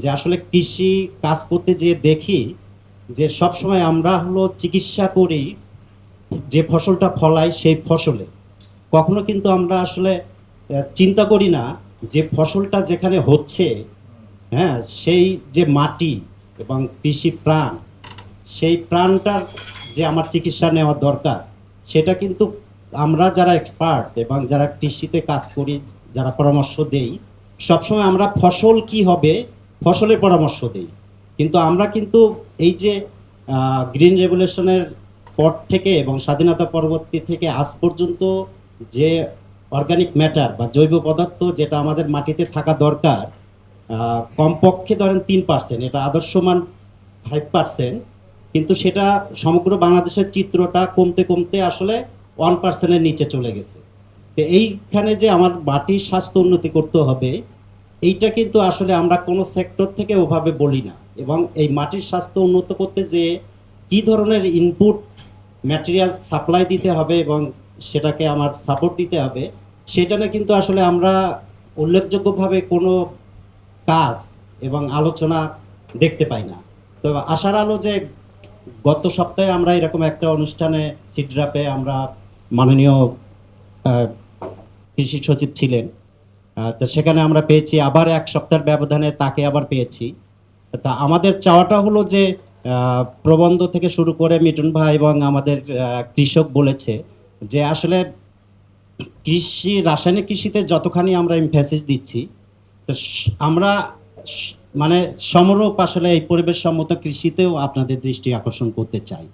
যে আসলে কৃষি কাজ করতে যেয়ে দেখি যে সব সময় আমরা হলো চিকিৎসা করি যে ফসলটা ফলাই সেই ফসলে। কখনো কিন্তু আমরা আসলে চিন্তা করি না যে ফসলটা যেখানে হচ্ছে হ্যাঁ সেই যে মাটি এবং কৃষি প্রাণ, সেই প্রাণটার যে আমার চিকিৎসা নেওয়া দরকার, সেটা কিন্তু আমরা যারা এক্সপার্ট এবং যারা কৃষিতে কাজ করি, যারা পরামর্শ দেই, সবসময় আমরা ফসল কি হবে ফসলের পরামর্শ দেই। কিন্তু আমরা কিন্তু এই যে গ্রিন রেভলিউশনের পর থেকে এবং স্বাধীনতা পরবর্তী থেকে আজ পর্যন্ত যে অর্গানিক ম্যাটার বা জৈব পদার্থ যেটা আমাদের মাটিতে থাকা দরকার কমপক্ষে ধরেন তিন পার্সেন্ট, এটা আদর্শমান ফাইভ পার্সেন্ট, কিন্তু সেটা সমগ্র বাংলাদেশের চিত্রটা কমতে কমতে আসলে ওয়ান পার্সেন্টের নিচে চলে গেছে। তো এইখানে যে আমার মাটির স্বাস্থ্য উন্নতি করতে হবে এইটা কিন্তু আসলে আমরা কোনো সেক্টর থেকে ওভাবে বলি না। এবং এই মাটির স্বাস্থ্য উন্নত করতে যে কি ধরনের ইনপুট ম্যাটেরিয়াল সাপ্লাই দিতে হবে এবং সেটাকে আমার সাপোর্ট দিতে হবে, সেটা না কিন্তু আসলে আমরা উল্লেখযোগ্যভাবে কোনো কাজ এবং আলোচনা দেখতে পাই না। তো আশার আলো যে গত সপ্তাহে আমরা এরকম একটা অনুষ্ঠানে সিড্রাপে আমরা মাননীয় কৃষি সচিব ছিলেন তো সেখানে আমরা পেয়েছি আবার এক সপ্তাহের ব্যবধানে তাকে আবার পেয়েছি। তা আমাদের চাওয়াটা হলো যে প্রবন্ধ থেকে শুরু করে মিটন ভাই এবং আমাদের কৃষক বলেছে যে আসলে কৃষি, রাসায়নিক কৃষিতে যতখানি আমরা ইমফেসিস দিচ্ছি, তো আমরা মানে সমরূপ আসলে এই পরিবেশ সম্মত কৃষিতেও আপনাদের দৃষ্টি আকর্ষণ করতে চাই।